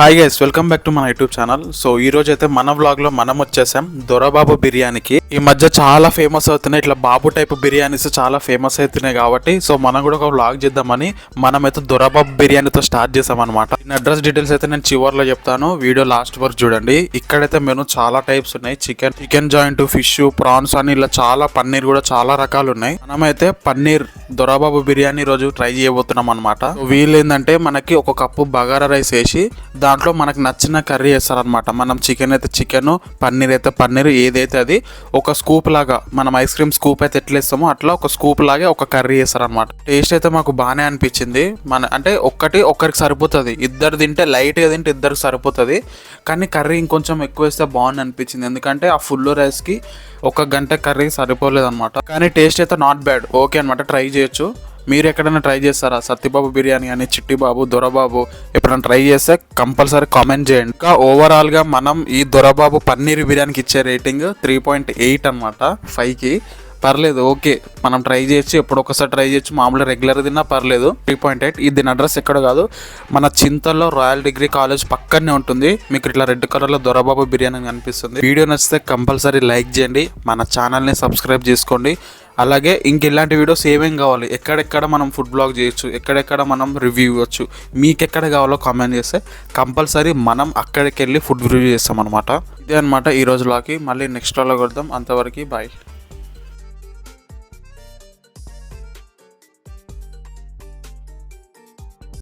Hi guys welcome back to మన YouTube channel so ఈ రోజు అయితే మన వ్లాగ్లో మనం వచ్చేసాం దొరబాబు బిర్యానీకి. ఈ మధ్య చాలా ఫేమస్ అవుతున్నాయి. ఇట్లా బాబు టైప్ బిర్యానీస్ చాలా ఫేమస్ అవుతున్నాయి కాబట్టి సో మనం కూడా ఒక వ్లాగ్ చేద్దామని మనమైతే దొరబాబు బిర్యానీతో స్టార్ట్ చేసాం అనమాట దీని అడ్రస్ డీటెయిల్స్ అయితే నేను చివర్లో చెప్తాను. వీడియో లాస్ట్ వరకు చూడండి. ఇక్కడైతే మెను చాలా టైప్స్ ఉన్నాయి. Chicken chicken joint fish prawns అని ఇలా చాలా పన్నీర్ కూడా చాలా రకాలు ఉన్నాయి. మనమైతే పన్నీర్ దొరబాబు బిర్యానీ రోజు ట్రై చేయబోతున్నాం అనమాట వీళ్ళు ఏంటంటే మనకి ఒక కప్పు బగారా రైస్ వేసి దాంట్లో మనకు నచ్చిన కర్రీ వేస్తారనమాట మనం చికెన్ అయితే చికెన్ పన్నీర్ అయితే పన్నీర్ ఏదైతే అది ఒక స్కూప్ లాగా మనం ఐస్ క్రీమ్ స్కూప్ అయితే ఎట్లేస్తామో అట్లా ఒక స్కూప్ లాగే ఒక కర్రీ వేస్తారనమాట టేస్ట్ అయితే మాకు బాగానే అనిపించింది. మన అంటే ఒక్కటి ఒక్కరికి సరిపోతుంది. ఇద్దరు తింటే లైట్గా తింటే ఇద్దరికి సరిపోతుంది. కానీ కర్రీ ఇంకొంచెం ఎక్కువ వేస్తే బాగుంది అనిపించింది. ఎందుకంటే ఆ ఫుల్ రైస్కి ఒక గంట కర్రీ సరిపోలేదు అనమాట కానీ టేస్ట్ అయితే నాట్ బ్యాడ్ ఓకే అనమాట ట్రై చేయొచ్చు. మీరు ఎక్కడైనా ట్రై చేస్తారా? సత్యబాబు బిర్యానీ అని చిట్టిబాబు దొరబాబు ఎప్పుడైనా ట్రై చేస్తే కంపల్సరీ కామెంట్ చేయండి. ఇంకా ఓవరాల్గా మనం ఈ దొరబాబు పన్నీర్ బిర్యానీకి ఇచ్చే రేటింగ్ త్రీ పాయింట్ ఎయిట్ అనమాట ఫైవ్కి పర్లేదు ఓకే. మనం ట్రై చేయొచ్చు ఎప్పుడు ఒకసారి ట్రై చేయొచ్చు. మామూలు రెగ్యులర్ తిన్నా పర్లేదు. త్రీ పాయింట్ ఎయిట్ ఇది దీని అడ్రస్ ఎక్కడ కాదు. మన చింతల్లో రాయల్ డిగ్రీ కాలేజ్ పక్కనే ఉంటుంది. మీకు ఇట్లా రెడ్ కలర్లో దొరబాబు బిర్యానీ కనిపిస్తుంది వీడియో నచ్చితే కంపల్సరీ లైక్ చేయండి. మన ఛానల్ని సబ్స్క్రైబ్ చేసుకోండి. అలాగే ఇంక ఇలాంటి వీడియోస్ ఏమేం కావాలి? ఎక్కడెక్కడ మనం ఫుడ్ బ్లాగ్ చేయొచ్చు? ఎక్కడెక్కడ మనం రివ్యూ ఇవ్వచ్చు? మీకు ఎక్కడ కావాలో కామెంట్ చేస్తే కంపల్సరీ మనం అక్కడికి వెళ్ళి ఫుడ్ రివ్యూ చేస్తాం అనమాట ఇదే అనమాట ఈ రోజులోకి మళ్ళీ నెక్స్ట్లో కొడదాం అంతవరకు బాయ్